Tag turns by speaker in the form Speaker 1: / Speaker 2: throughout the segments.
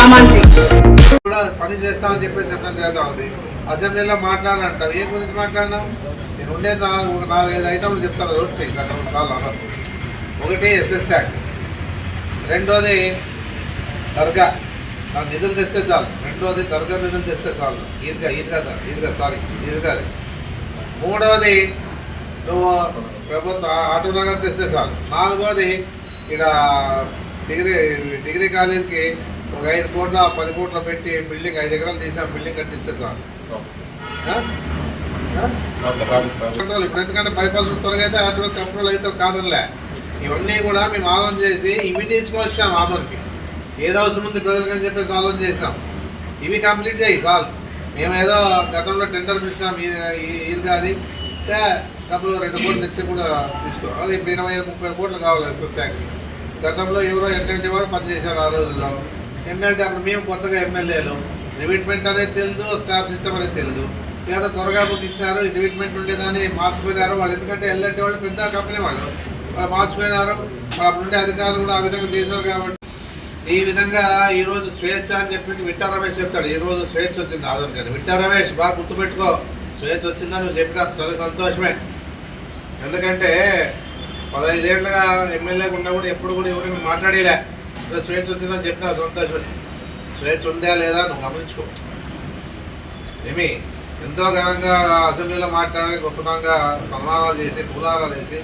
Speaker 1: కామాంచి
Speaker 2: కూడా పని చేస్తామని చెప్పేసి చెప్పడం చేద్దాం ఉంది అసెంబ్లీలో మాట్లాడినంటావు ఏ గురించి మాట్లాడినావు? నేను ఉండే నాలుగు నాలుగైదు ఐటమ్లు చెప్తాను రోడ్ సైజ్ అక్కడ చాలా అన్నారు. ఒకటి ఎస్ఎస్ ట్యాక్. రెండోది దర్గా. దాని నిధులు తెస్తే చాలు. రెండోది దర్గా నిధులు తెస్తే చాలు. ఈద్గా ఈద్గా ఈద్గా సారీ ఈద్గా మూడవది నువ్వు ప్రభుత్వ ఆటో నగర్ తెస్తే చాలు. నాలుగోది ఇక్కడ డిగ్రీ డిగ్రీ కాలేజ్కి ఒక ఐదు కోట్ల పది కోట్ల పెట్టి బిల్డింగ్ ఐదు ఎకరాలు తీసిన బిల్డింగ్ కట్టిస్తే సార్. కంట్రోల్ ఇప్పుడు ఎందుకంటే బైపాస్ త్వరగా అయితే ఆటో కంట్రోల్ అయితే కాదనిలే. ఇవన్నీ కూడా మేము ఆలోచన చేసి ఇవి తీసుకొని వచ్చాం ఆదోనికి. ఏదో అవసరం ఉంది ప్రజలకు అని చెప్పేసి ఆలోచన చేసినాం. ఇవి కంప్లీట్ చేయి సార్ మేము ఏదో గతంలో టెండర్ పిలిచినాం ఇది- ఇది కాదు. డబ్బులు రెండు కోట్లు తెచ్చి కూడా తీసుకో అది ఇప్పుడు ఇరవై ఐదు ముప్పై కోట్లు కావాలి ఎస్ఎస్ ట్యాంక్కి. గతంలో ఎవరో ఎన్ఎల్టీ వాళ్ళు పనిచేశారు ఆ రోజుల్లో. ఎందుకంటే అప్పుడు మేము కొత్తగా ఎమ్మెల్యేలు. రివిట్మెంట్ అనేది తెలియదు స్టాఫ్ సిస్టమ్ అనేది తెలియదు ఏదో త్వరగా బుక్ ఇచ్చారు రివిట్మెంట్ ఉండేదాన్ని మార్చిపోయినారు వాళ్ళు. ఎందుకంటే ఎల్ఎన్టీ వాళ్ళు పెద్ద కంపెనీ వాళ్ళు. వాళ్ళు మార్చిపోయినారు వాళ్ళు అప్పుడుండే అధికారులు కూడా ఆ విధంగా చేసినారు కాబట్టి. ఈ విధంగా ఈరోజు స్వేచ్ఛ అని చెప్పింది విట్టా రమేష్ చెప్తాడు. ఈ రోజు స్వేచ్ఛ వచ్చింది ఆదరణ గారు. విట్టా రమేష్ బాగా గుర్తుపెట్టుకో. స్వేచ్ఛ వచ్చిందని నువ్వు చెప్పినా సరే సంతోషమే. ఎందుకంటే పదహైదేళ్ళుగా ఎమ్మెల్యేగా ఉన్నా కూడా ఎప్పుడు కూడా ఎవరిని మాట్లాడేలే. స్వేచ్ఛ వచ్చిందని చెప్పిన సంతోషం స్వేచ్ఛ ఉందా లేదా నువ్వు గమనించుకో. ఏమి? ఎంతో ఘనంగా అసెంబ్లీలో మాట్లాడడానికి గొప్పతంగా సన్మానాలు చేసి పూలారాలు చేసి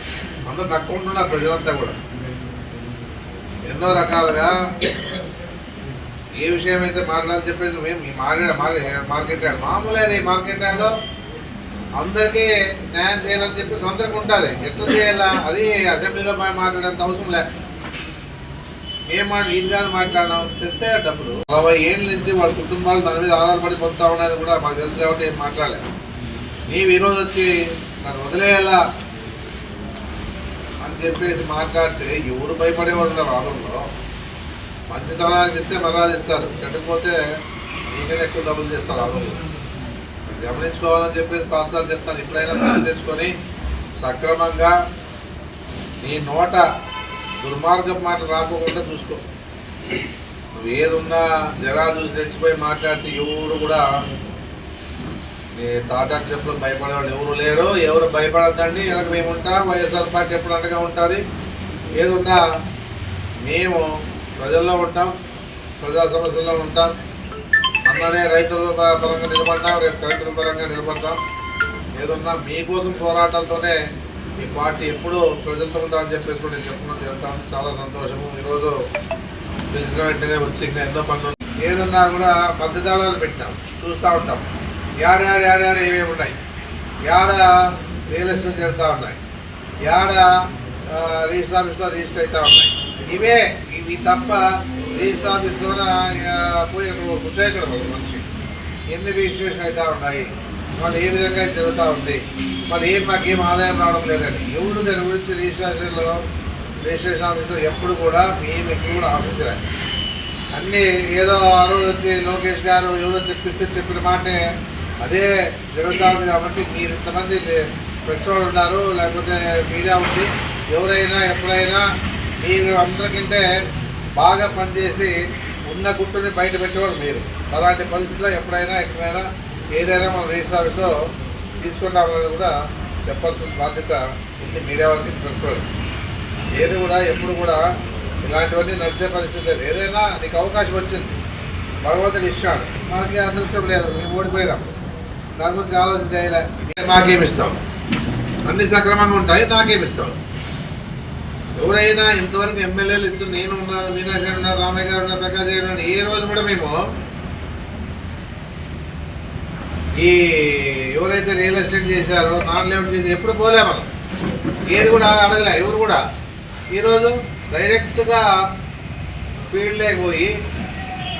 Speaker 2: అందరూ నక్కుంటున్నారు ప్రజలంతా కూడా. ఎన్నో రకాలుగా ఏ విషయం అయితే మాట్లాడాలని చెప్పేసి మేము ఈ మాట్లాడ మార్కెట్ యార్డ్ మామూలు అది మార్కెట్ యార్డ్లో అందరికీ న్యాయం చేయాలని చెప్పేసి అందరికి ఉంటుంది. ఎట్లా చేయాలా? అది అసెంబ్లీలో మాట్లాడేంత అవసరం లేదు ఏం మాట ఇది కాదు మాట్లాడడం. తెస్తే డబ్బులు. నలభై ఏళ్ళ నుంచి వాళ్ళ కుటుంబాలు దాని మీద ఆధారపడి పొందుతా ఉన్నది కూడా మాకు తెలుసు కాబట్టి ఏం మాట్లాడలేదు నీవు ఈరోజు వచ్చి నన్ను వదిలేయాలా? అని చెప్పేసి మాట్లాడితే ఎవరు భయపడేవాళ్ళు ఉన్నారు ఆదంలో మంచితనానికి ఇస్తే మర్యాద ఇస్తారు. చెడ్డకపోతే నీకనే ఎక్కువ డబ్బులు చేస్తారు ఆదంలో గమనించుకోవాలని చెప్పేసి పాఠశాల చెప్తాను ఇప్పుడైనా పని తెచ్చుకొని సక్రమంగా నీ నోట దుర్మార్గం మాట రాకోకుండా చూసుకో. నువ్వు ఏదున్నా జనాలు చూసి తెచ్చిపోయి మాట్లాడితే ఎవరు కూడా నీ తాటాకు చెప్పులకు భయపడే వాళ్ళు ఎవరు లేరు. ఎవరు భయపడద్దండి. వెనక మేము ఉంటాం. వైఎస్ఆర్ పార్టీ ఎప్పుడు అండగా ఉంటుంది? ఏదున్నా మేము ప్రజల్లో ఉంటాం. ప్రజా సమస్యల్లో ఉంటాం. అన్ననే రైతుల పరంగా నిలబడతాం రేపు కరెంటు పరంగా నిలబడతాం. ఏదున్నా మీకోసం పోరాటాలతోనే ఈ పార్టీ ఎప్పుడూ ప్రజలతో అని చెప్పేసి కూడా నేను చెప్పుకున్నాను. జరుగుతాను చాలా సంతోషము. ఈరోజు తెలిసిన వెంటనే వచ్చి ఇంకా ఎన్నో పనులు ఏదన్నా కూడా పద్ధతాలను పెట్టినాం. చూస్తూ ఉంటాం. యాడ యాడ యాడ యాడ ఏమేమి ఉన్నాయి? యాడ రియల్ ఎస్టేట్ జరుగుతూ ఉన్నాయి. యాడ రిజిస్టర్ ఆఫీస్లో రిజిస్టర్ అవుతూ ఉన్నాయి. ఇవే. ఇవి తప్ప రిజిస్టర్ ఆఫీస్లోన పోయి అక్కడ కూర్చోక్కడ మనిషి. ఎన్ని రిజిస్ట్రేషన్ అవుతూ ఉన్నాయి? మళ్ళీ ఏ విధంగా జరుగుతూ ఉంది? మరి ఏం మాకేం ఆదాయం రావడం లేదండి. ఎవరు దాని గురించి రిజిస్ట్రేషన్లో రిజిస్ట్రేషన్ ఆఫీస్లో ఎప్పుడు కూడా మేము ఎప్పుడు కూడా ఆశించలేదు. అన్నీ ఏదో ఆ రోజు వచ్చి లోకేష్ గారు ఎవరో చెప్పిస్తే చెప్పిన మాటే అదే జరుగుతూ ఉంది కాబట్టి మీరు ఇంతమంది ఫ్రెండ్స్ వాళ్ళు ఉన్నారు లేకపోతే మీడియా ఉంది. ఎవరైనా ఎప్పుడైనా మీరు అందరికంటే బాగా పనిచేసి ఉన్న గుట్టుని బయట పెట్టేవాళ్ళు మీరు. అలాంటి పరిస్థితుల్లో ఎప్పుడైనా ఎక్కడైనా ఏదైనా మనం రిజిస్టర్ ఆఫీస్లో తీసుకున్నామని కూడా చెప్పాల్సిన బాధ్యత ఉంది మీడియా వాళ్ళకి ప్రెస్ ఏది కూడా ఎప్పుడు కూడా ఇలాంటివన్నీ నడిచే పరిస్థితి లేదు. ఏదైనా నీకు అవకాశం వచ్చింది భగవంతుడు ఇచ్చాడు మనకి అదృష్టం లేదు మేము ఓడిపోయినాం. దాని గురించి ఆలోచన చేయలే. మాకేమిస్తాం అన్ని సక్రమంగా ఉంటాయి నాకేమిస్తాం ఎవరైనా ఇంతవరకు ఎమ్మెల్యేలు ఇంత నేను ఉన్నాను మీనాక్షి ఉన్నారు రామయ్య గారు ఉన్నారు ప్రకాష్ గారు ఉన్నారు ఏ రోజు కూడా మేము ఈ ఎవరైతే రియల్ ఎస్టేట్ చేశారో నాన్ లెవెల్ చేసి ఎప్పుడు పోలే మనం. ఏది కూడా అడగలే ఎవరు కూడా. ఈరోజు డైరెక్ట్గా ఫీల్డ్ లేకపోయి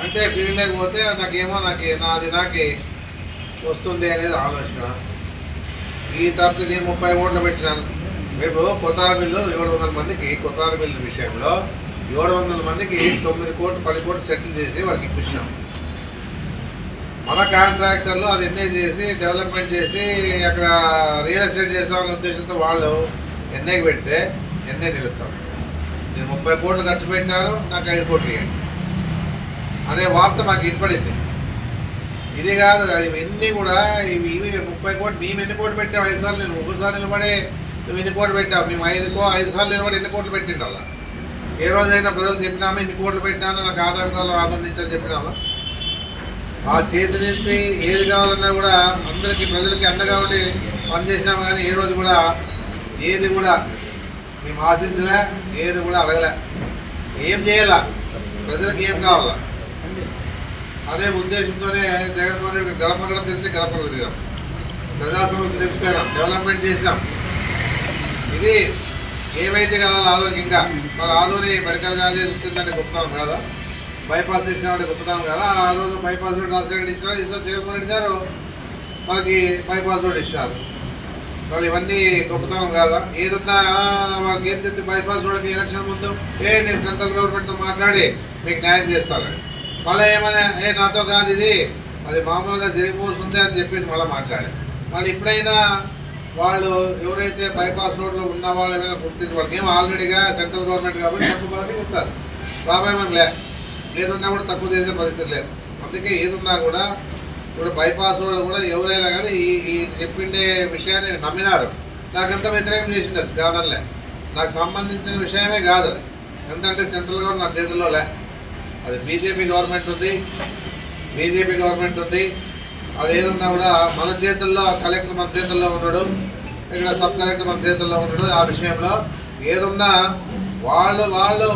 Speaker 2: అంటే ఫీల్డ్ లేకపోతే నాకేమో నాకు నాది నాకు వస్తుంది అనేది ఆలోచన. ఈ తప్పితే నేను ముప్పై ఓట్లు పెట్టినాను. రేపు కొత్తార బిల్లు ఏడు వందల మందికి కొత్తార బిల్లు విషయంలో ఏడు వందల మందికి తొమ్మిది కోట్లు పది కోట్లు సెటిల్ చేసి వాళ్ళకి ఇప్పించినాం. మన కాంట్రాక్టర్లు అది ఎన్ఏ చేసి డెవలప్మెంట్ చేసి అక్కడ రియల్ ఎస్టేట్ చేసామనే ఉద్దేశంతో వాళ్ళు ఎన్ఐకి పెడితే ఎన్ఐ నిలుపుతాం నేను ముప్పై కోట్లు ఖర్చు పెట్టినారు నాకు ఐదు కోట్లు ఇవ్వండి. అనే వార్త మాకు ఇప్పడింది ఇది కాదు ఇవన్నీ కూడా ఇవి ఇవి ముప్పై కోట్లు మేము ఎన్ని కోట్లు పెట్టాం ఐదు సార్లు నేను సార్లు నిలబడే నువ్వు ఎన్ని కోట్లు పెట్టావు మేము ఐదు కో ఐదు సార్లు నిలబడి ఎన్ని కోట్లు పెట్టిండాల ఏ రోజైనా ప్రజలు చెప్పినామా ఇన్ని కోట్లు పెట్టినామో నాకు ఆధార్ కార్డు ఆనందించని చెప్పినామా? ఆ చేతి నుంచి ఏది కావాలన్నా కూడా అందరికీ ప్రజలకి అండగా ఉండి పనిచేసినాము కానీ ఏ రోజు కూడా ఏది కూడా మేము ఆశించలే ఏది కూడా అడగలే. ఏం చేయాలా? ప్రజలకు ఏం కావాలా? అదే ఉద్దేశంతోనే జగన్మోహన్ రెడ్డి గడప గడప తిరిగితే గడప తిరిగాం. ప్రజా సమస్యలు తెలిసిపోయినాం డెవలప్మెంట్ చేసినాం. ఇది ఏమైతే కావాలో ఆదోనికి ఇంకా. మన ఆదోని మెడికల్ కాలేజ్ వచ్చిందని చెప్తాం కదా. బైపాస్ ఇచ్చినట్టు గొప్పతనం కదా. ఆ రోజు బైపాస్ రోడ్ రాజశేఖర్ ఇచ్చినారు ఈసారి జగన్మోహన్ రెడ్డి గారు మనకి బైపాస్ రోడ్ ఇచ్చారు. వాళ్ళు ఇవన్నీ గొప్పతనం కాదా? ఏదున్నా వాళ్ళకి ఏం చెప్తే బైపాస్ రోడ్కి ఎలక్షన్ ముందు? ఏ నేను సెంట్రల్ గవర్నమెంట్తో మాట్లాడి మీకు న్యాయం చేస్తానని. మళ్ళీ ఏమైనా ఏ నాతో కాదు ఇది. అది మామూలుగా జరిగిపోతుంది అని చెప్పేసి మళ్ళీ మాట్లాడారు. మళ్ళీ ఇప్పుడైనా వాళ్ళు ఎవరైతే బైపాస్ రోడ్లో ఉన్న వాళ్ళు ఏమైనా గుర్తించబడి మేము ఆల్రెడీగా సెంట్రల్ గవర్నమెంట్ కాబట్టి తక్కువ బాగా ఇస్తారు. రామాయణం లే ఏదున్నా కూడా తక్కువ చేసే పరిస్థితి లేదు. అందుకే ఏదున్నా కూడా ఇప్పుడు బైపాస్ రోడ్ కూడా ఎవరైనా కానీ ఈ ఈ చెప్పిండే విషయాన్ని నమ్మినారు. నాకు ఎంత వ్యతిరేకం చేసిండొచ్చు కాదనిలే. నాకు సంబంధించిన విషయమే కాదు అది. ఎందుకంటే సెంట్రల్ గవర్నమెంట్ నా చేతుల్లో లే అది బీజేపీ గవర్నమెంట్ ఉంది. బీజేపీ గవర్నమెంట్ ఉంది. అది ఏదున్నా కూడా మన చేతుల్లో కలెక్టర్ మన చేతుల్లో ఉన్నాడు. ఇక్కడ సబ్ కలెక్టర్ మన చేతుల్లో ఉన్నాడు. ఆ విషయంలో ఏదున్నా వాళ్ళు వాళ్ళు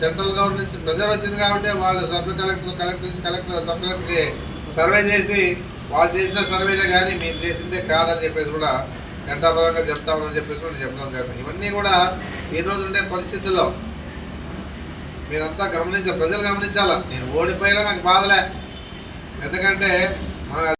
Speaker 2: సెంట్రల్ గవర్నమెంట్ నుంచి ప్రెజర్ వచ్చింది కాబట్టి వాళ్ళు సబ్ కలెక్టర్ కలెక్టర్ నుంచి కలెక్టర్ సబ్ కలెక్టర్కి సర్వే చేసి వాళ్ళు చేసిన సర్వేనే కానీ మేము చేసిందే కాదని చెప్పేసి కూడా ఘంటాపరంగా చెప్తామని చెప్పేసి కూడా చెప్తాం కాదు ఇవన్నీ కూడా ఈరోజు ఉండే పరిస్థితుల్లో మీరంతా గమనించాలి ప్రజలు గమనించాలా? నేను ఓడిపోయినా నాకు బాధలే. ఎందుకంటే